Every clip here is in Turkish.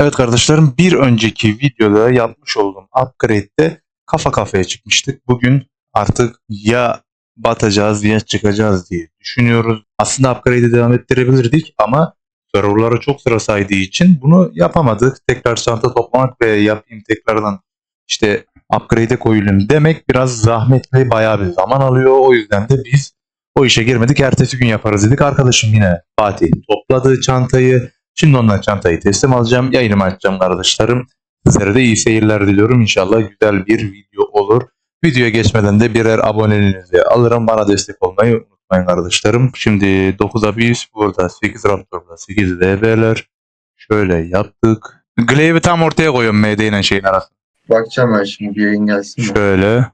Evet kardeşlerim bir önceki videoda yapmış olduğum upgrade'de kafa kafaya çıkmıştık. Bugün artık ya batacağız ya çıkacağız diye düşünüyoruz. Aslında upgrade'e devam ettirebilirdik ama serverlara çok sıra saydığı için bunu yapamadık. Tekrar çanta toplamak ve yapayım tekrardan işte upgrade'e koyulayım demek biraz zahmetli bayağı bir zaman alıyor. O yüzden de biz o işe girmedik. Ertesi gün yaparız dedik. Arkadaşım yine Fatih topladı çantayı. Şimdi ondan çantayı teslim alacağım. Yayınımı açacağım kardeşlerim. Sizlere de iyi seyirler diliyorum. İnşallah güzel bir video olur. Videoya geçmeden de birer aboneliğinizi alırım. Bana destek olmayı unutmayın kardeşlerim. Şimdi 9'a 1 burada 8 Raptor'da 8 DB'ler. Şöyle yaptık. Glaive'i tam ortaya koyuyorum MD ile şeyin arasında. Bakacağım ben şimdi bir yayın gelsin. Şöyle.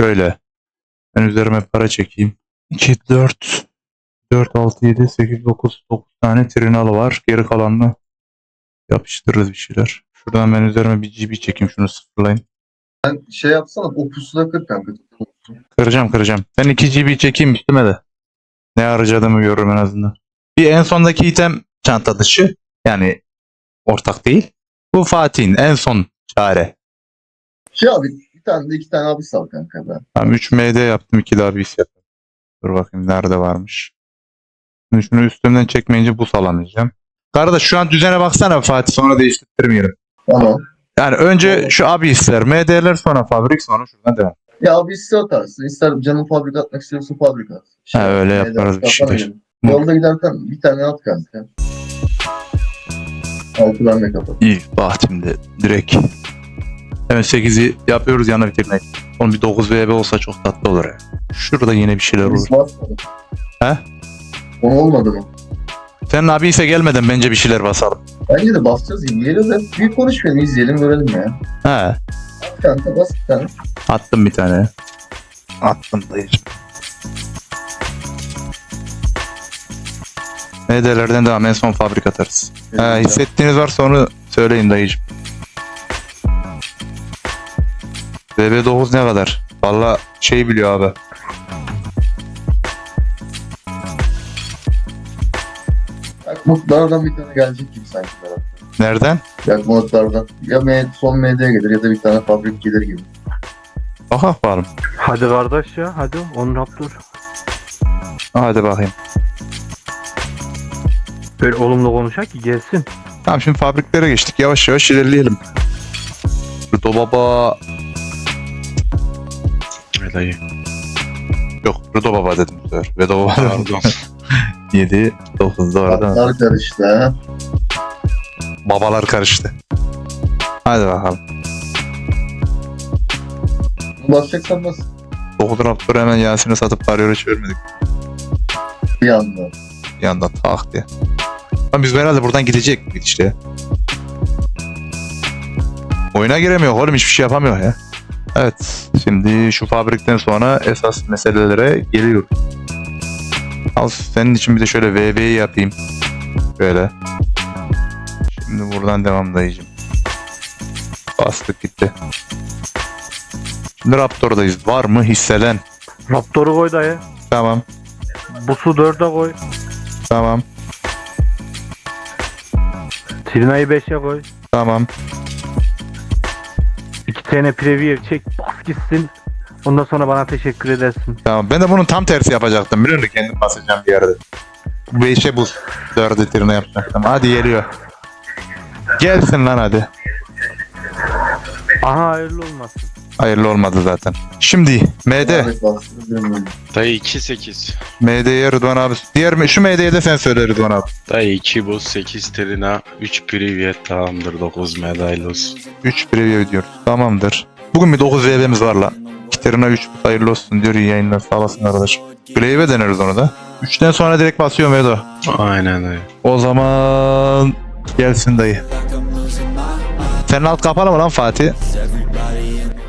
Şöyle. Ben üzerime para çekeyim. 2, 4, 4, 6, 7, 8, 9, 9 tane trinalı var. Geri kalanını yapıştırırız bir şeyler. Şuradan ben üzerime bir GB çekeyim şunu sıfırlayayım. Sen şey yapsana o pusula kır kanka. Kıracağım kıracağım. Ben 2 GB çekeyim üstüme de. Ne harcadığımı görürüm en azından. Bir en sondaki item çanta dışı. Yani ortak değil. Bu Fatih'in en son çare. Şey abi bir tane de iki tane abi sal kanka ben. Tamam 3 MD yaptım 2 daha bis yaptım. Dur bakayım nerede varmış. Şimdi şunu üstümden çekmeyince buz alamayacağım. Kardeş şu an düzene baksana Fatih sonra değiştirmeyelim. Tamam. Yani önce şu abisler, MD'ler sonra fabrik sonra şuradan devam. Ya abi ister atarsın. ister canın fabrika atmak istiyorsa fabrika at. Şey, Ha, öyle yaparız göre. Yolda giderken bir tane at kanka. Altı de kapat. İyi Fatih'imde direkt. Evet 8'i yapıyoruz yana bitirmek. Onun bir 9 VB olsa çok tatlı olur ya. Şurada yine bir şeyler olur. He? O olmadı mı? Senin abi ise gelmeden bence bir şeyler basalım. Bence de basacağız izleyelim de bir konuşmayalım izleyelim görelim ya. He At kanka bas bir tane. attım bir tane. Attım dayıcım. MD'lerden devam en son fabrik atarız. He, hissettiğiniz varsa onu söyleyin dayıcım. BB9 ne kadar? Valla şey biliyor abi. Bak modlardan bir tane gelecek gibi sanki Berat. Nereden? Ya modlardan. Ya M- son MD gelir ya da bir tane fabrik gelir gibi. Bak bakalım. Hadi kardeş ya hadi 10 raptor. Hadi bakayım. Böyle olumlu konuşak ki gelsin. Tamam şimdi fabriklere geçtik. Yavaş yavaş ilerleyelim. Rıdo baba. Ne dayı? Yok Rıdo baba dedim bu sefer. Vedo baba dedim. Pardon. 7, 9'da orada. Atlar karıştı. Babalar karıştı. Hadi bakalım. Basacaksan bas. 9 Raptor hemen Yasin'i satıp Warrior'a çevirmedik. Bir anda. Bir anda tak diye. Lan biz herhalde buradan gidecek miydik işte. Oyuna giremiyor oğlum hiçbir şey yapamıyor ya. Evet şimdi şu fabrikten sonra esas meselelere geliyoruz. Al senin için bir de şöyle VB'yi yapayım. Böyle. Şimdi buradan devam dayıcım. Bastık gitti. Şimdi Raptor'dayız. Var mı hisselen? Raptor'u koy dayı. Tamam. Busu 4'e koy. Tamam. Trina'yı 5'e koy. Tamam. 2 tane preview çek bas gitsin. Ondan sonra bana teşekkür edersin. Tamam. Ben de bunun tam tersi yapacaktım. Biliyor musun? Kendim basacağım bir yerde. Beşe buz. Dörde tirine yapacaktım. Hadi geliyor. Gelsin lan hadi. Aha hayırlı olmasın. Hayırlı olmadı zaten. Şimdi MD. Dayı 2-8. MD'ye Rıdvan abi. Diğer mi- şu MD'ye de sen söyle Rıdvan abi. Dayı 2 buz 8 trina 3 privyet tamamdır 9 medaylos. 3 preview diyoruz. Tamamdır. Bugün bir 9 VB'miz var lan. Kitarına 3 hayırlı olsun diyor. İyi yayınlar sağ olasın arkadaş. Glaive'e deneriz onu da. 3'ten sonra direkt basıyorum Vedo. Aynen dayı. O zaman gelsin dayı. Senin alt kapalı mı lan Fatih?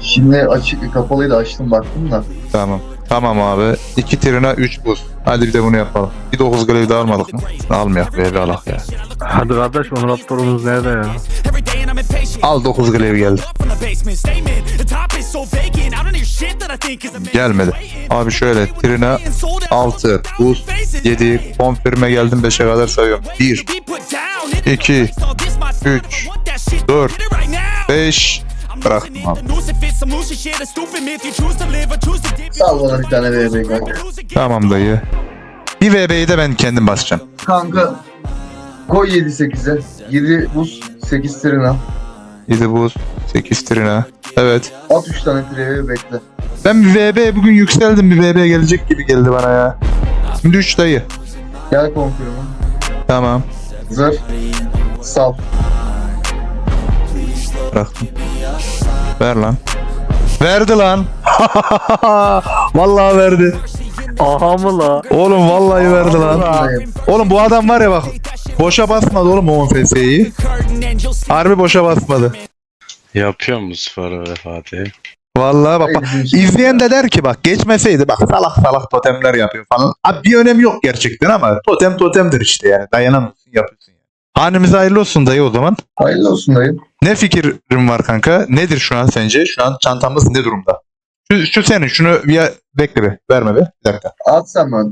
Şimdi açık kapalıydı açtım baktım da. Tamam. Tamam abi. 2 trina 3 buz. Hadi bir de bunu yapalım. Bir 9 glaive daha almadık mı? Almayak be bir alak ya. Hadi kardeş 10 raptorumuz nerede ya? Al 9 glaive geldi. Gelmedi. Abi şöyle trina 6, buz 7, konfirme geldim 5'e kadar sayıyorum. 1, Be put down. 2, 3, shit. Dur. Get it right now. 5 I'm bıraktım abi. Sal bana bir tane VB kanka. Tamam dayı. Bir VB'yi de ben kendim basacağım. Kanka koy 7-8'e. 7 buz 8 trina. 7 buz, 8 trina. Evet. At 3 tane trivia bekle. Ben bir VB bugün yükseldim. Bir VB gelecek gibi geldi bana ya. Şimdi 3 dayı. Gel konfirma. Tamam. Zır. Sal. Bıraktım. Ver lan. Verdi lan. vallahi verdi. Aha mı la? Oğlum vallahi verdi lan. Oğlum bu adam var ya bak. Boşa basmadı oğlum o FS'yi. Harbi boşa basmadı. Yapıyor mu sporu ve Fatih? Vallahi bak, İzleyen de der ki bak geçmeseydi bak salak salak totemler yapıyor falan. Abi bir önemi yok gerçekten ama totem totemdir işte yani. Dayanamıyorsun yapıyorsun yani. Hanemize hayırlı olsun dayı o zaman. Hayırlı olsun dayı. Ne fikrin var kanka? Nedir şu an sence? Şu an çantamız ne durumda? Şu, şu senin şunu bir bekle be. Verme be. Bir dakika. At sen bana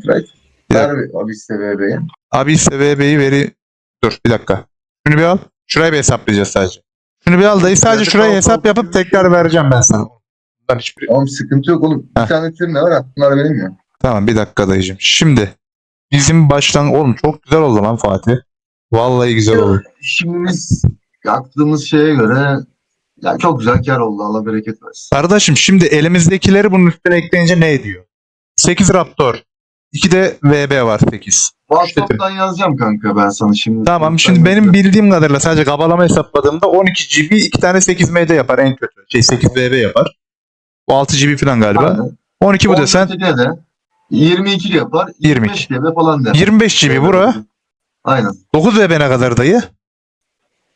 Bir Ver bir abiste VB'yi. Abi ise VB'yi veri... Dur bir dakika. Şunu bir al. Şurayı bir hesaplayacağız sadece. Şunu bir al dayı sadece Nerede şurayı kaldı? hesap yapıp tekrar vereceğim ben sana. Bundan hiçbir... Oğlum sıkıntı yok oğlum. Heh. Bir tane trina var. Bunlar benim ya. Tamam bir dakika dayıcım. Şimdi bizim baştan oğlum çok güzel oldu lan Fatih. Vallahi güzel oldu. Şimdi biz yaptığımız şeye göre ya çok güzel kar oldu. Allah bereket versin. Kardeşim şimdi elimizdekileri bunun üstüne ekleyince ne ediyor? 8 Raptor. 2 de VB var 8. WhatsApp'tan yazacağım kanka ben sana şimdi. Tamam şimdi benim bildiğim kadarıyla sadece kabalama hesapladığımda 12 GB 2 tane 8 MD yapar en kötü. Şey 8 VB yapar. Bu 6 GB falan galiba. Aynen. 12 bu desen 12'de de 22 yapar. 25 GB falan der. 25 GB bura. Aynen. 9 VB ne kadar dayı?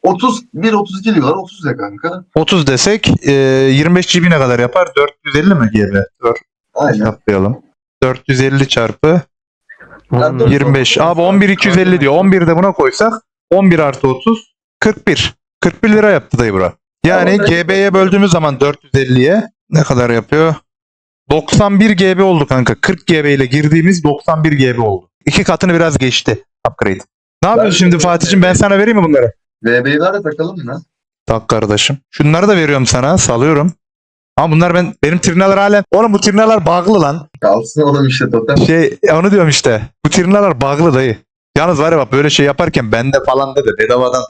31 32 var 30 ya kanka. 30 desek e, 25 GB ne kadar yapar? 450 mi GB? Dur Aynen. hesaplayalım. 450 çarpı Ben de- 25. Abi 11 250 diyor. 11 de buna koysak 11 artı 30 41. 41 lira yaptı dayı bura. Yani Tamam. GB'ye böldüğümüz zaman 450'ye ne kadar yapıyor? 91 GB oldu kanka. 40 GB ile girdiğimiz 91 GB oldu. İki katını biraz geçti upgrade. Ne yapıyorsun şimdi Fatih'cim? Ben sana vereyim mi bunları? VB'yi ver de takalım mı? Tak kardeşim. Şunları da veriyorum sana. Salıyorum. Ama bunlar ben benim trinalar halen. Oğlum bu trinalar bağlı lan. Kalsın oğlum işte totem. Şey onu diyorum işte. Bu trinalar bağlı dayı. Yalnız var ya bak böyle şey yaparken bende falan da bedavadan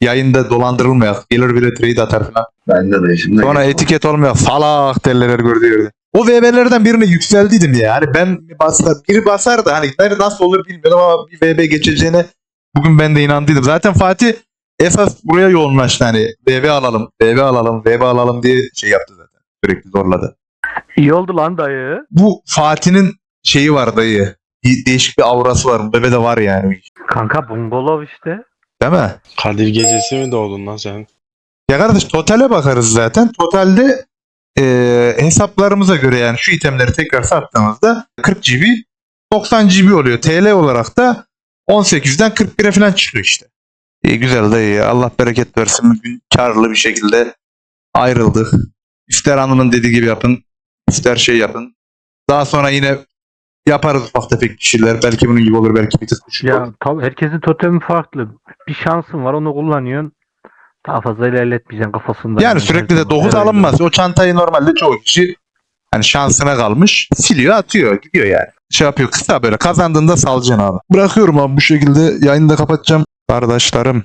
yayında dolandırılmıyor. Gelir bile trade atar falan. Bende de şimdi. Sonra etiket olmuyor. Salak derler gördüğü. O VB'lerden birine yükseldiydim ya. Hani ben bir basar, biri basar da hani nasıl olur bilmiyorum ama bir VB geçeceğine bugün ben de inandıydım. Zaten Fatih esas buraya yoğunlaştı hani VB alalım, VB alalım, VB alalım diye şey yaptı. Sürekli zorladı. İyi oldu lan dayı. Bu Fatih'in şeyi var dayı. Bir değişik bir aurası var. Bebe de var yani. Kanka bungalov işte. Değil mi? Kadir gecesi mi doğdun lan sen? Ya kardeş totale bakarız zaten. Totalde e, hesaplarımıza göre yani şu itemleri tekrar sattığımızda 40 GB 90 GB oluyor. TL olarak da 18'den 41'e falan çıkıyor işte. İyi güzel iyi. Allah bereket versin. Bugün karlı bir şekilde ayrıldık. İster Anıl'ın dediği gibi yapın. ister şey yapın. Daha sonra yine yaparız ufak tefek kişiler. Belki bunun gibi olur. Belki bir tık düşük olur. Ya tabii herkesin totemi farklı. Bir şansın var onu kullanıyorsun. Daha fazla ilerletmeyeceksin kafasında. Yani sürekli de 9 alınmaz. O çantayı normalde çoğu kişi hani şansına kalmış siliyor atıyor gidiyor yani. Şey yapıyor kısa böyle kazandığında salacaksın abi. Bırakıyorum abi bu şekilde yayını da kapatacağım. Kardeşlerim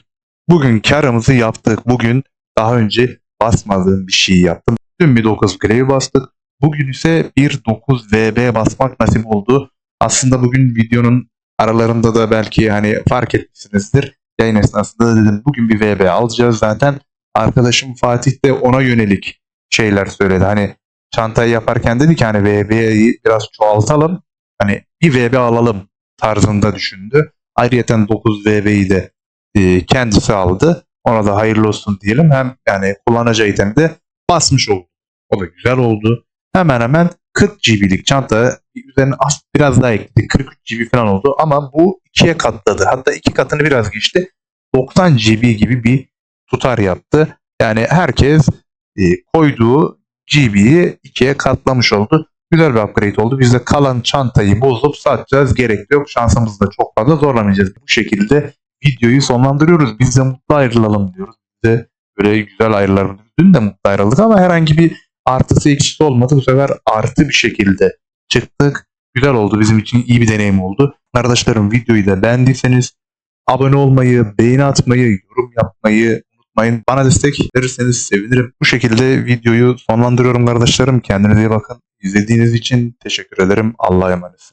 bugün karımızı yaptık. Bugün daha önce basmadığım bir şey yaptım. Dün bir 9 grevi bastık. Bugün ise bir 9 VB basmak nasip oldu. Aslında bugün videonun aralarında da belki hani fark etmişsinizdir. Yayın esnasında da dedim bugün bir VB alacağız zaten arkadaşım Fatih de ona yönelik şeyler söyledi. Hani çantayı yaparken dedi ki hani VB'yi biraz çoğaltalım. Hani bir VB alalım tarzında düşündü. Ayrıyeten 9 VB'yi de e, kendisi aldı. Ona da hayırlı olsun diyelim. Hem yani kullanacağı itemi de basmış oldu. O da güzel oldu. Hemen hemen 40 GB'lik çanta üzerine az biraz daha ekledi. 43 GB falan oldu ama bu ikiye katladı. Hatta iki katını biraz geçti. 90 GB gibi bir tutar yaptı. Yani herkes e, koyduğu GB'yi ikiye katlamış oldu. Güzel bir upgrade oldu. Biz de kalan çantayı bozup satacağız. Gerek yok. Şansımızı da çok fazla zorlamayacağız. Bu şekilde videoyu sonlandırıyoruz. Biz de mutlu ayrılalım diyoruz. Bize Böyle güzel ayrılardı. Dün de mutlu ayrıldık ama herhangi bir artısı eksisi olmadı. Bu sefer artı bir şekilde çıktık. Güzel oldu. Bizim için iyi bir deneyim oldu. Arkadaşlarım videoyu da beğendiyseniz abone olmayı, beğeni atmayı, yorum yapmayı unutmayın. Bana destek verirseniz sevinirim. Bu şekilde videoyu sonlandırıyorum kardeşlerim. Kendinize iyi bakın. İzlediğiniz için teşekkür ederim. Allah'a emanet.